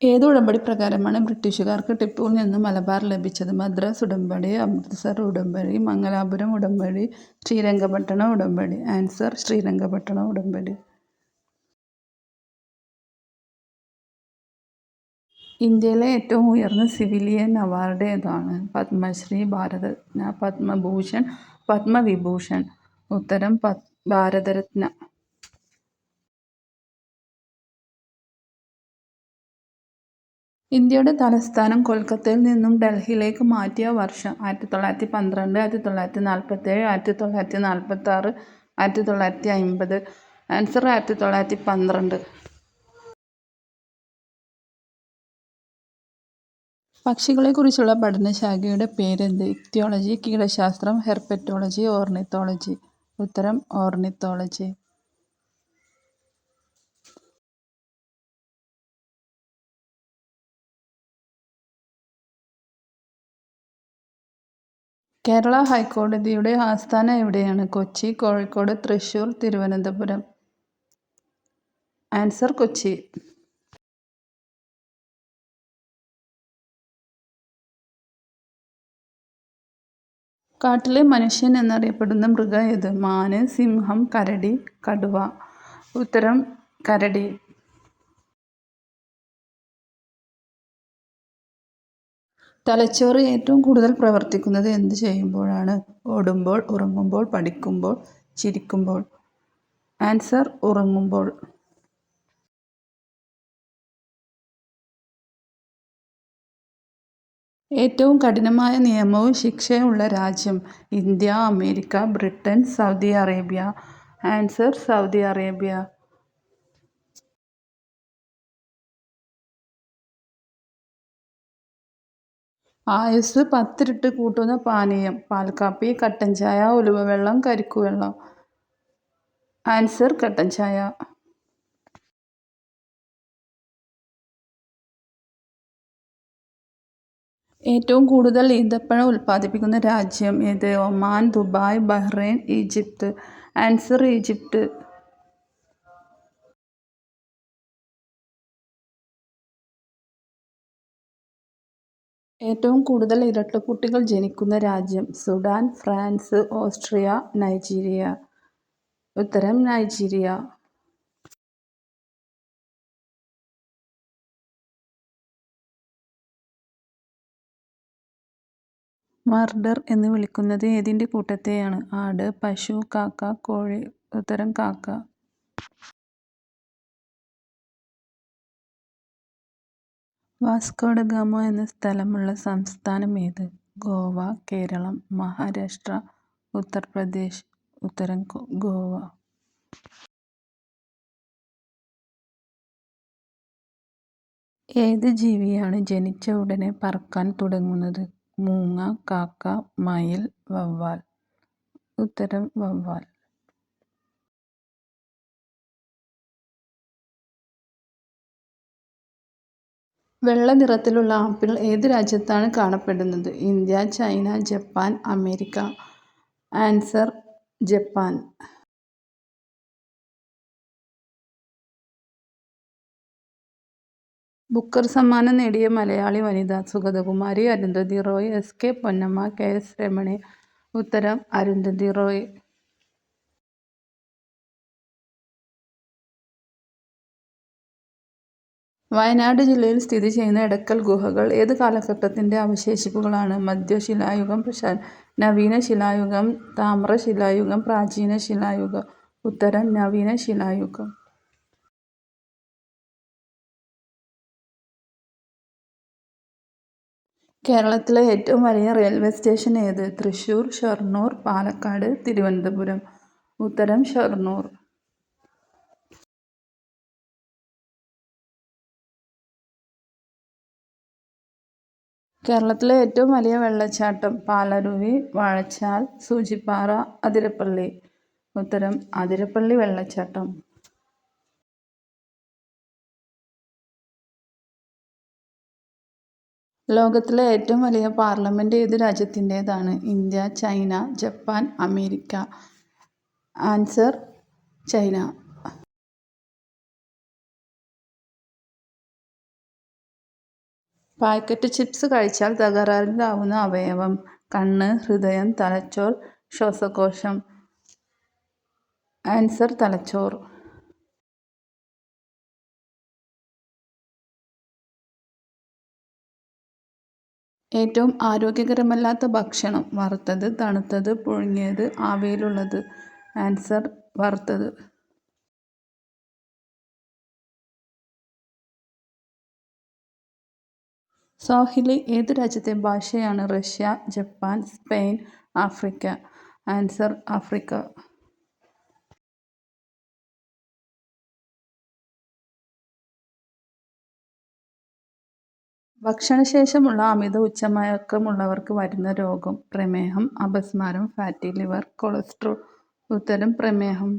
ഏത് ഉടമ്പടി പ്രകാരമാണ് ബ്രിട്ടീഷുകാർക്ക് ടിപ്പുവിൽ നിന്ന് മലബാർ ലഭിച്ചത്? മദ്രാസ് ഉടമ്പടി, അമൃത്സർ ഉടമ്പടി, മംഗലാപുരം ഉടമ്പടി, ശ്രീരംഗപട്ടണം ഉടമ്പടി. ആൻസർ ശ്രീരംഗപട്ടണം ഉടമ്പടി. ഇന്ത്യയിലെ ഏറ്റവും ഉയർന്ന സിവിലിയൻ അവാർഡ് ഏതാണ്? പത്മശ്രീ ഭാരതരത്ന, പത്മഭൂഷൺ പത്മവിഭൂഷൺ ഉത്തരം പത് ഭാരതരത്ന. ഇന്ത്യയുടെ തലസ്ഥാനം കൊൽക്കത്തയിൽ നിന്നും ഡൽഹിയിലേക്ക് മാറ്റിയ വർഷം? ആയിരത്തി തൊള്ളായിരത്തി പന്ത്രണ്ട്, ആയിരത്തി തൊള്ളായിരത്തി നാൽപ്പത്തേഴ്, ആയിരത്തിതൊള്ളായിരത്തി നാൽപ്പത്താറ്, ആയിരത്തിതൊള്ളായിരത്തി അമ്പത്. ആൻസർ ആയിരത്തി തൊള്ളായിരത്തി പന്ത്രണ്ട്. പക്ഷികളെക്കുറിച്ചുള്ള പഠനശാഖയുടെ പേരെന്ത്? ഇക്തിയോളജി, കീടശാസ്ത്രം, ഹെർപ്പറ്റോളജി ഓർണിത്തോളജി. ഉത്തരം ഓർണിത്തോളജി. കേരള ഹൈക്കോടതിയുടെ ആസ്ഥാനം എവിടെയാണ്? കൊച്ചി, കോഴിക്കോട്, തൃശ്ശൂർ, തിരുവനന്തപുരം. ആൻസർ കൊച്ചി. കാട്ടിലെ മനുഷ്യൻ എന്നറിയപ്പെടുന്ന മൃഗം ഏത്? മാന്, സിംഹം, കരടി, കടുവ. ഉത്തരം കരടി. തലച്ചോറ് ഏറ്റവും കൂടുതൽ പ്രവർത്തിക്കുന്നത് എന്ത് ചെയ്യുമ്പോഴാണ്? ഓടുമ്പോൾ, ഉറങ്ങുമ്പോൾ, പഠിക്കുമ്പോൾ, ചിരിക്കുമ്പോൾ. ആൻസർ ഉറങ്ങുമ്പോൾ. ഏറ്റവും കഠിനമായ നിയമവും ശിക്ഷയും ഉള്ള രാജ്യം? India, America, Britain, Saudi Arabia. Answer Saudi Arabia. ആയുസ്സ് പത്തിരിട്ട് കൂട്ടുന്ന പാനീയം? പാൽക്കാപ്പി, കട്ടൻ ചായ, ഉലുവവെള്ളം, കരിക്കുവെള്ളം. ആൻസർ കട്ടൻ ചായ. ഏറ്റവും കൂടുതൽ ഈന്തപ്പഴം ഉൽപ്പാദിപ്പിക്കുന്ന രാജ്യം ഏത്? Oman, Dubai, Bahrain, Egypt. Answer Egypt. ഏറ്റവും കൂടുതൽ ഇരട്ടക്കുട്ടികൾ ജനിക്കുന്ന രാജ്യം? Sudan, France, Austria, Nigeria. ഉത്തരം നൈജീരിയ. മർഡർ എന്ന് വിളിക്കുന്നത് ഏതിന്റെ കൂട്ടത്തെയാണ്? ആട്, പശു, കാക്ക, കോഴി. ഉത്തരം കാക്ക. വാസ്കോ ഡ ഗാമ എന്ന സ്ഥലമുള്ള സംസ്ഥാനം ഏത്? ഗോവ, കേരളം, മഹാരാഷ്ട്ര, ഉത്തർപ്രദേശ്. ഉത്തരം ഗോവ. ഏത് ജീവിയാണ് ജനിച്ച ഉടനെ പറക്കാൻ തുടങ്ങുന്നത്? മൂങ്ങ, കാക്ക, മയിൽ, വവ്വാൽ. ഉത്തരം വവ്വാൽ. വെള്ള നിറത്തിലുള്ള ആപ്പിൾ ഏത് രാജ്യത്താണ് കാണപ്പെടുന്നത്? India, China, Japan, America. Answer Japan. Booker സമ്മാനം നേടിയ മലയാളി വനിത? Sugathakumari, Arundhati Roy, S. K. Ponnamma, K. S. Ramani. ഉത്തരം അരുന്ധതി റോയ്. വയനാട് ജില്ലയിൽ സ്ഥിതി ചെയ്യുന്ന എടക്കൽ ഗുഹകൾ ഏത് കാലഘട്ടത്തിന്റെ അവശേഷിപ്പുകളാണ്? മധ്യശിലായുഗം, നവീന ശിലായുഗം, താമ്രശിലായുഗം, പ്രാചീന ശിലായുഗം. ഉത്തരം നവീന ശിലായുഗം. കേരളത്തിലെ ഏറ്റവും വലിയ റെയിൽവേ സ്റ്റേഷൻ ഏത്? തൃശ്ശൂർ, ഷൊർണൂർ, പാലക്കാട്, തിരുവനന്തപുരം. ഉത്തരം ഷൊർണൂർ. കേരളത്തിലെ ഏറ്റവും വലിയ വെള്ളച്ചാട്ടം? പാലരുവി, വാഴച്ചാൽ, സൂചിപ്പാറ, അതിരപ്പള്ളി. ഉത്തരം അതിരപ്പള്ളി വെള്ളച്ചാട്ടം. ലോകത്തിലെ ഏറ്റവും വലിയ പാർലമെന്റ് ഏത് രാജ്യത്തിന്റേതാണ് India, China, Japan, America. Answer China. Packet chips കഴിച്ചാൽ തകരാറിലാവുന്ന അവയവം. കണ്ണ് ഹൃദയം തലച്ചോർ ശ്വാസകോശം. ആൻസർ തലച്ചോർ. ഏറ്റവും ആരോഗ്യകരമല്ലാത്ത ഭക്ഷണം. വറുത്തത് തണുത്തത് പുഴുങ്ങിയത് ആവിയിലുള്ളത്. ആൻസർ വറുത്തത്. സ്വാഹിലി ഏത് രാജ്യത്തെ ഭാഷയാണ് Russia Japan Spain Africa? Answer Africa. ഭക്ഷണശേഷമുള്ള അമിത ഉച്ചമയക്കമുള്ളവർക്ക് വരുന്ന രോഗം പ്രമേഹം അപസ്മാരം ഫാറ്റി ലിവർ കൊളസ്ട്രോൾ ഉത്തരം പ്രമേഹം.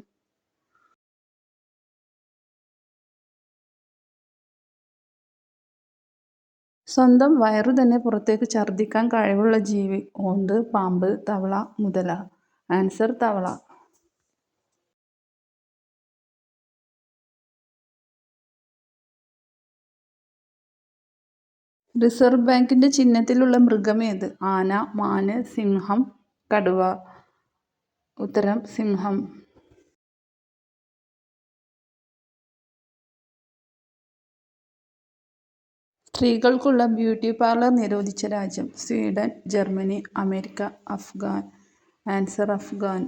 സ്വന്തം വയറു തന്നെ പുറത്തേക്ക് ഛർദ്ദിക്കാൻ കഴിവുള്ള ജീവി ഓണ്ട് പാമ്പ് തവള മുതല. ആൻസർ തവള. റിസർവ് ബാങ്കിന്റെ ചിഹ്നത്തിലുള്ള മൃഗം മൃഗമേത് ആന മാന് സിംഹം കടുവ. ഉത്തരം സിംഹം. സ്ത്രീകൾക്കുള്ള ബ്യൂട്ടി പാർലർ നിരോധിച്ച രാജ്യം Sweden Germany America Afghan answer Afghan.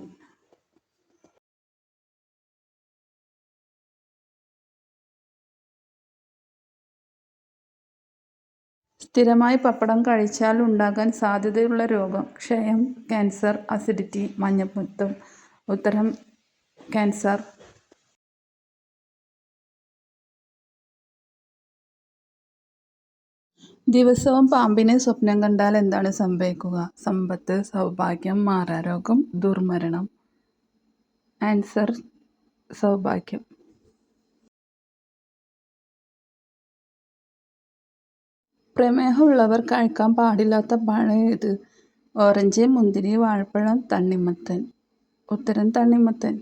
സ്ഥിരമായി പപ്പടം കഴിച്ചാൽ ഉണ്ടാകാൻ സാധ്യതയുള്ള രോഗം ക്ഷയം ക്യാൻസർ അസിഡിറ്റി മഞ്ഞപ്പിത്തം. ഉത്തരം ക്യാൻസർ. ദിവസവും പാമ്പിനെ സ്വപ്നം കണ്ടാൽ എന്താണ് സംഭവിക്കുക? സമ്പത്ത് സൗഭാഗ്യം മാറാരോഗം ദുർമരണം. ആൻസർ സൗഭാഗ്യം. പ്രമേഹമുള്ളവർ കഴിക്കാൻ പാടില്ലാത്ത പഴം ഏത്? ഓറഞ്ച് മുന്തിരി വാഴപ്പഴം തണ്ണിമത്തൻ. ഉത്തരം തണ്ണിമത്തൻ.